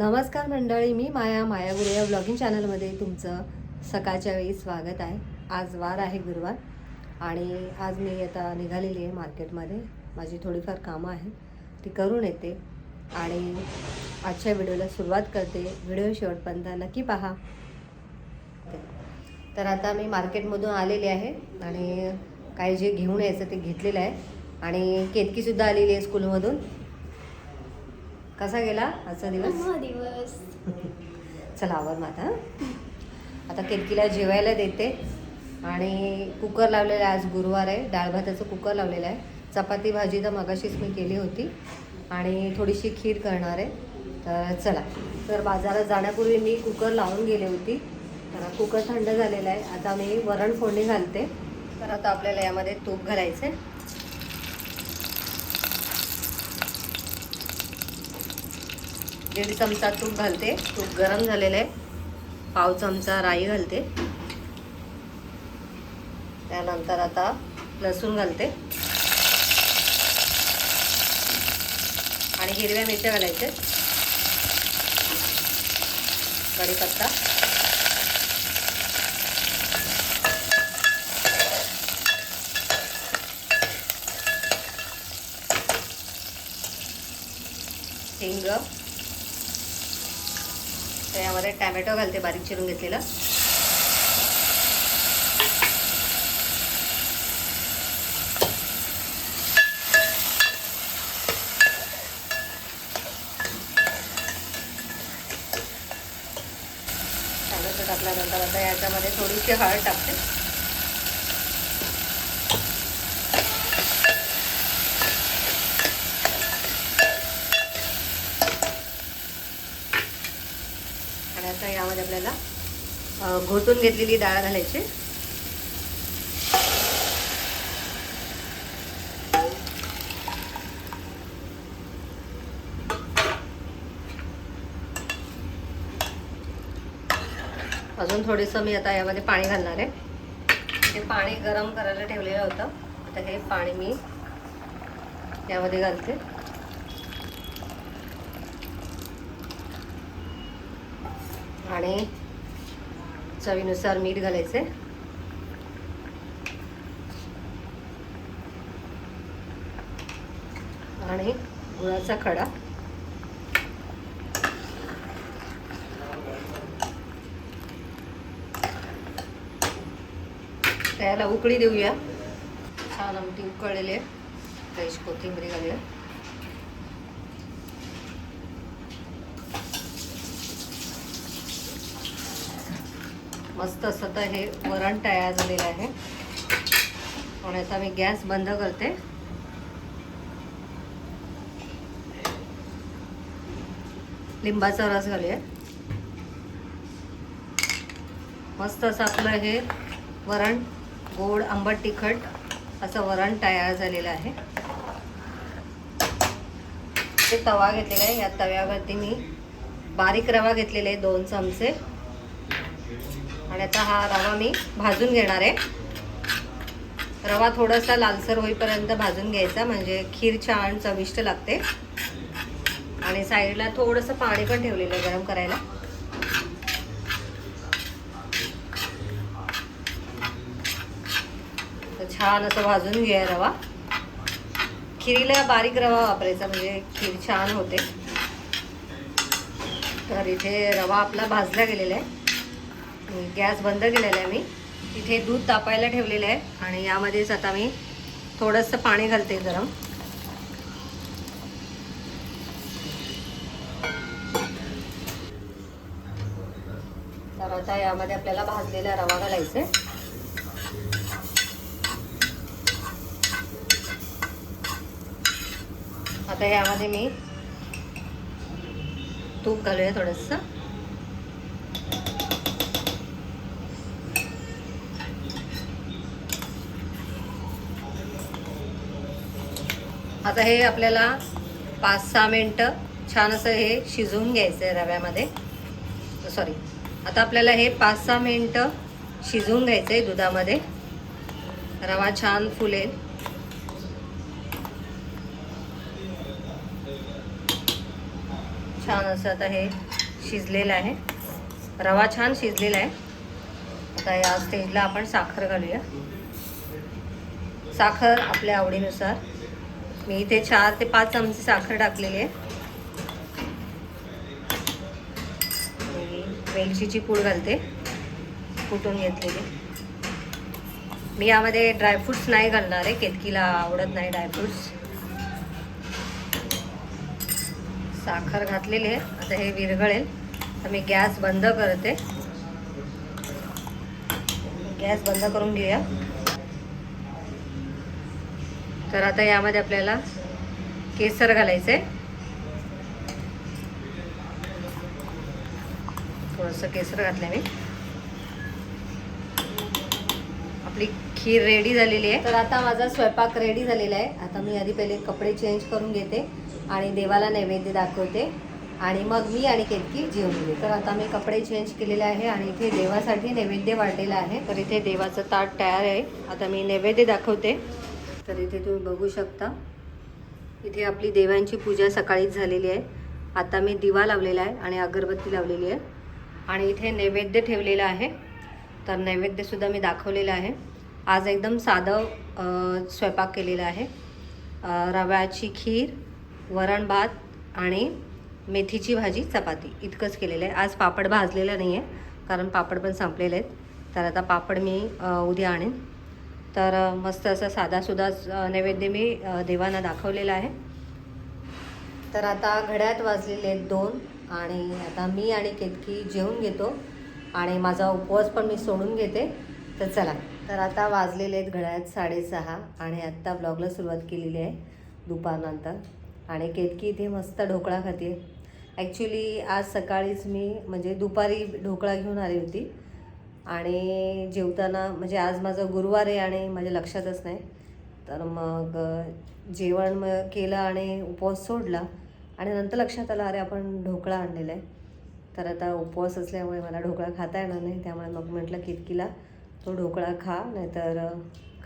नमस्कार मंडळी मी माया माया गुरु या ब्लॉगिंग चॅनलमध्ये तुमचं सकाळच्या वेळी स्वागत आहे. आज वार आहे गुरुवार आणि आज मी आता निघालेली आहे मार्केटमध्ये. माझी थोडीफार कामं आहेत ती करून येते आणि आजच्या व्हिडिओला सुरुवात करते. व्हिडिओ शेवटपर्यंत नक्की पहा. तर आता मी मार्केटमधून आलेली आहे आणि काही जे घेऊन यायचं ते घेतलेलं आहे. आणि केतकीसुद्धा आलेली आहे स्कूलमधून. कसा गेला आजचा दिवस? दिवस. चला आवर माता आता केतकीला जेवायला देते. आणि कुकर लावलेला आहे आज गुरुवार आहे. डाळ भाताचं कुकर लावलेलं आहे. चपाती भाजी तर मगाशीच मी केली होती. आणि थोडीशी खीर करणार आहे. तर चला. तर बाजारात जाण्यापूर्वी मी कुकर लावून गेले होती. तर कुकर थंड झालेला आहे. आता मी वरण फोडणी घालते. तर आता आपल्याला यामध्ये तूप घालायचं आहे दीड चमचा तूप घालते. तूप गरम झालेलं आहे. पाव चमचा राई घालते. त्यानंतर आता लसूण घालते. आणि हिरव्या मिरच्या घालायचे. कढीपत्ता. हिंग. तर यामध्ये टॅमॅटो घालते बारीक चिरून घेतलेलं. टॅमॅटो टाकल्यानंतर आता याच्यामध्ये थोडीशी हळद टाकते. आता यामध्ये आपल्याला घोटून घेतलेली डाळ घालायची. अजून थोडंसं मी आता यामध्ये पाणी घालणार आहे. ते पाणी गरम करायला ठेवलेलं होतं. आता हे पाणी मी यामध्ये घालते. आणि चवीनुसार मीठ घालायचे. आणि गुळाचा खडा. त्याला उकळी देऊया. छान आमटी उकळलेली आहे. फ्रेश कोथिंबरी घालूया. मस्त असं तर हे वरण तयार झालेलं आहे. आणि आता मी गॅस बंद करते. लिंबाचा रस घालूया. मस्त असं आपलं हे वरण गोड आंबट तिखट असं वरण तयार झालेलं आहे. ते तवा घेतलेला आहे. या तव्यावरती मी बारीक रवा घेतलेला आहे दोन चमचे. आणि आता हा रवा मी भाजून घेणार आहे. रवा थोडासा लालसर होईपर्यंत भाजून घ्यायचा म्हणजे खीर छान चविष्ट लागते. आणि साईडला थोडंसं पाणी पण ठेवलेलं आहे गरम करायला. छान असं भाजून घ्या रवा. खिरीला बारीक रवा वापरायचा म्हणजे खीर छान होते. तर इथे रवा आपला भाजला गेलेला आहे. गॅस बंद केलेला आहे मी. इथे दूध तापायला ठेवलेलं आहे आणि यामध्येच आता मी थोडंसं पाणी घालते गरम. तर आता यामध्ये आपल्याला भाजलेला रवा घालायचा आहे. आता यामध्ये मी तूप घालूया थोडंसं. आता हे आपल्याला पाच सहा मिनटं छान असं हे शिजवून घ्यायचं आहे रव्यामध्ये. सॉरी आता आपल्याला हे पाच सहा मिनटं शिजवून घ्यायचं आहे दुधामध्ये. रवा छान फुलेल. छान असं आता हे शिजलेलं आहे. रवा छान शिजलेला आहे. आता या स्टेजला आपण साखर घालूया. साखर आपल्या आवडीनुसार मी इथे चार ते पाच चमचे साखर टाकलेली आहे. आणि वेलचीची पूड घालते. कुटून घेतलेली? मी यामध्ये ड्रायफ्रुट्स नाही घालणार आहे. केतकीला आवडत नाही ड्रायफ्रुट्स साखर घातलेली आहे. आता हे विरघळेल. तर मी गॅस बंद करते. गॅस बंद करून घेऊया. तर आता यामध्ये आपल्याला केसर घालायचं. आहे थोडंसं केसर घातलं मी. आपली खीर रेडी झालेली आहे. तर आता माझा स्वयंपाक रेडी झालेला आहे. आता मी आधी पहिले कपडे चेंज करून घेते आणि देवाला नैवेद्य दाखवते. आणि मग मी आणि केतकी जेवून घेते तर आता मी कपडे चेंज केलेले आहे आणि इथे देवासाठी नैवेद्य वाढलेला आहे. तर इथे देवाचं ताट तयार आहे. आता मी नैवेद्य दाखवते. तर इथे तुम्ही बघू शकता. इथे आपली देवांची पूजा सकाळीच झालेली आहे. आता मी दिवा लावलेला आहे आणि अगरबत्ती लावलेली आहे. आणि इथे नैवेद्य ठेवलेलं आहे. तर नैवेद्यसुद्धा मी दाखवलेलं आहे. आज एकदम साधं स्वयंपाक केलेला आहे. रव्याची खीर वरण भात आणि मेथीची भाजी चपाती. इतकंच केलेलं आहे. आज पापड भाजलेलं नाही आहे कारण पापड पण संपलेले आहेत. तर आता पापड मी उद्या आणेन. तर मस्त असा साधासुधा नैवेद्य मी देवांना दाखवलेला आहे. तर आता घड्यात वाजलेले आहेत दोन आणि आता मी आणि केतकी जेवून घेतो आणि माझा उपवास पण मी सोडून घेते. तर चला तर आता वाजलेले आहेत घड्यात साडेसहा आणि आत्ता ब्लॉगला सुरुवात केलेली आहे दुपारनंतर. आणि केतकी इथे मस्त ढोकळा खाते. ॲक्च्युली आज सकाळीच मी म्हणजे दुपारी ढोकळा घेऊन आली होती. आणि जेवताना म्हणजे आज माझं गुरुवार आहे आणि माझ्या लक्षातच नाही. तर मग जेवण मग केलं आणि उपवास सोडला आणि नंतर लक्षात आलं अरे आपण ढोकळा आणलेला आहे. तर आता उपवास असल्यामुळे मला ढोकळा खाता येणार नाही त्यामुळे मग म्हटलं कितकीला तो ढोकळा खा नाहीतर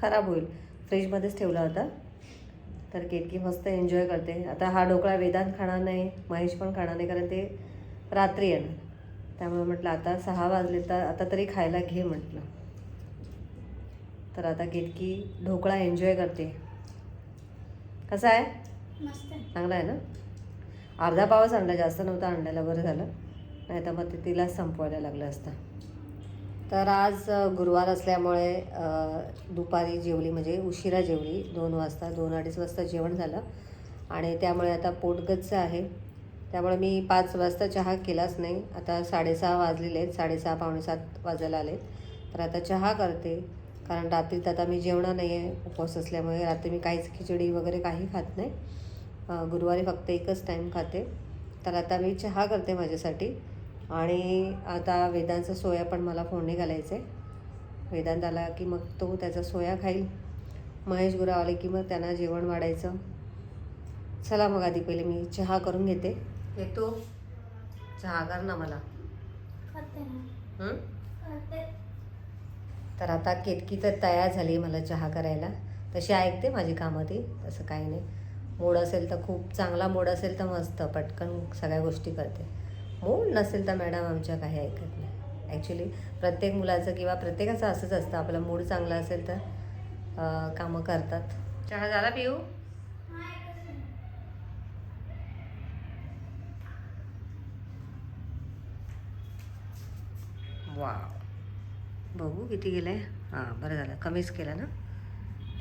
खराब होईल. फ्रीजमध्येच ठेवला होता. तर केतकी मस्त एन्जॉय करते. आता हा ढोकळा वेदांत खाणार नाही महेश पण खाणार नाही कारण ते रात्री येणार. त्यामुळे म्हटलं आता सहा वाजले तर आता तरी खायला घे म्हटलं. तर आता केतकी ढोकळा एन्जॉय करते. कसा आहे. चांगला आहे ना? अर्धा पावच आणला जास्त नव्हता आणलेला बरं झालं. नाही तर मग ते तिलाच संपवायला लागलं असतं. तर आज गुरुवार असल्यामुळे दुपारी जेवली म्हणजे उशिरा जेवली. दोन वाजता दोन अडीच वाजता जेवण झालं. आणि त्यामुळे आता पोटगच्च आहे. त्यामुळे मी पाच वाजता चहा केलाच नाही. आता साडेसहा वाजलेले आहेत. साडेसहा पावणे सात वाजायला आले तर आता चहा करते. कारण रात्रीत आता मी जेवणार नाही आहे उपवास असल्यामुळे रात्री मी काहीच खिचडी वगैरे काही खात नाही. गुरुवारी फक्त एकच टाईम खाते. तर आता मी चहा करते माझ्यासाठी. आणि आता वेदांचा सोया पण मला फोडणी घालायचं आहे वेदांत आला की मग तो त्याचा सोया खाईल. महेश गुराव आले की मग त्यांना जेवण वाढायचं. चला मग आधी पहिले मी चहा करून घेते. येतो. चहा कर ना मला. तर आता केतकी तर तयार झाली मला चहा करायला. तशी ऐकते माझी कामं ती तसं काही नाही. मूड असेल तर खूप चांगला मूड असेल तर मस्त पटकन सगळ्या गोष्टी करते. मूड नसेल तर मॅडम आमच्या काही ऐकत नाही. ॲक्च्युली प्रत्येक मुलाचं किंवा प्रत्येकाचं असंच असतं. आपला मूड चांगला असेल तर कामं करतात. चहा झाला पिऊ? वा बघू किती गेलं आहे हां बरं झालं. कमीच केलं ना?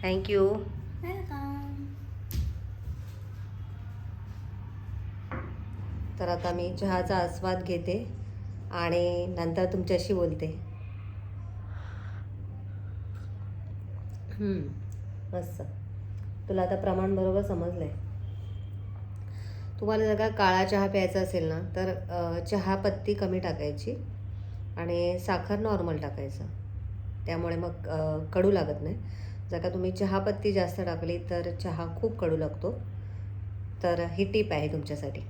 थँक्यू. तर आता मी चहाचा आस्वाद घेते आणि नंतर तुमच्याशी बोलते. मस्त. तुला आता प्रमाण बरोबर समजलं आहे तुम्हाला जर का काळा चहा प्यायचा असेल ना तर चहापत्ती कमी टाकायची. आणि साखर नॉर्मल टाकायचं. त्यामुळे मग कडू लागत नाही. जर का तुम्ही चहापत्ती जास्त टाकली तर चहा खूप कडू लागतो. तर ही टीप आहे तुमच्यासाठी.